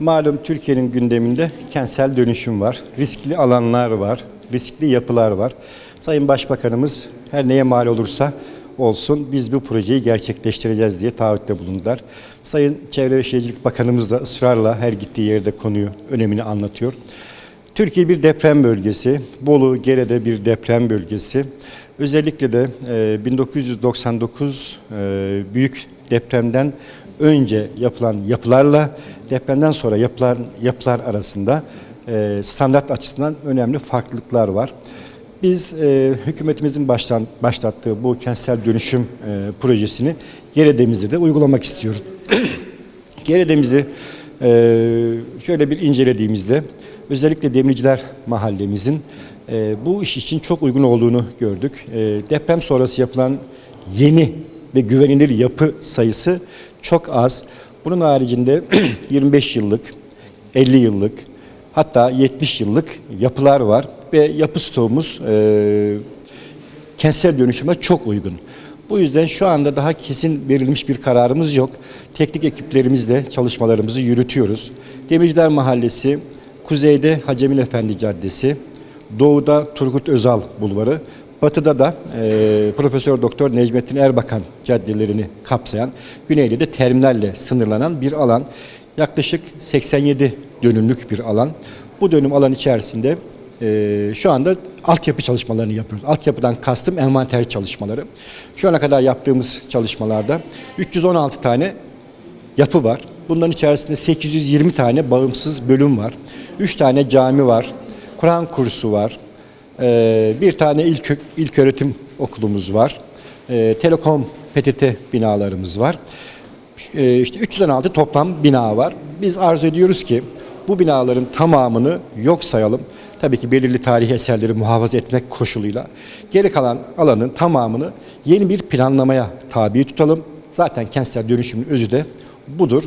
Malum Türkiye'nin gündeminde kentsel dönüşüm var. Riskli alanlar var. Riskli yapılar var. Sayın Başbakanımız her neye mal olursa olsun biz bu projeyi gerçekleştireceğiz diye taahhütte bulundular. Sayın Çevre ve Şehircilik Bakanımız da ısrarla her gittiği yerde konuyu, önemini anlatıyor. Türkiye bir deprem bölgesi. Bolu, Gere'de bir deprem bölgesi. Özellikle de e, 1999 e, büyük depremden önce yapılan yapılarla depremden sonra yapılan yapılar arasında e, standart açısından önemli farklılıklar var. Biz e, hükümetimizin baştan, başlattığı bu kentsel dönüşüm e, projesini Gere'demizde de uygulamak istiyoruz. Gere'demizi e, şöyle bir incelediğimizde özellikle Demirciler mahallemizin e, bu iş için çok uygun olduğunu gördük. E, deprem sonrası yapılan yeni ve güvenilir yapı sayısı çok az. Bunun haricinde 25 yıllık, 50 yıllık hatta 70 yıllık yapılar var ve yapı stoğumuz e, kentsel dönüşüme çok uygun. Bu yüzden şu anda daha kesin verilmiş bir kararımız yok. Teknik ekiplerimizle çalışmalarımızı yürütüyoruz. Demirciler Mahallesi, kuzeyde Hacemin Efendi Caddesi, doğuda Turgut Özal Bulvarı, batıda da e, Profesör Doktor Necmettin Erbakan caddelerini kapsayan, güneyde de terminalle sınırlanan bir alan. Yaklaşık 87 dönümlük bir alan. Bu dönüm alan içerisinde ee, şu anda altyapı çalışmalarını yapıyoruz. Altyapıdan kastım envanter çalışmaları. Şu ana kadar yaptığımız çalışmalarda 316 tane yapı var. Bunların içerisinde 820 tane bağımsız bölüm var. 3 tane cami var. Kur'an kursu var. Ee, bir tane ilk, ilk öğretim okulumuz var. Ee, Telekom PTT binalarımız var. Ee, işte 316 toplam bina var. Biz arzu ediyoruz ki bu binaların tamamını yok sayalım. Tabii ki belirli tarihi eserleri muhafaza etmek koşuluyla. Geri kalan alanın tamamını yeni bir planlamaya tabi tutalım. Zaten kentsel dönüşümün özü de budur.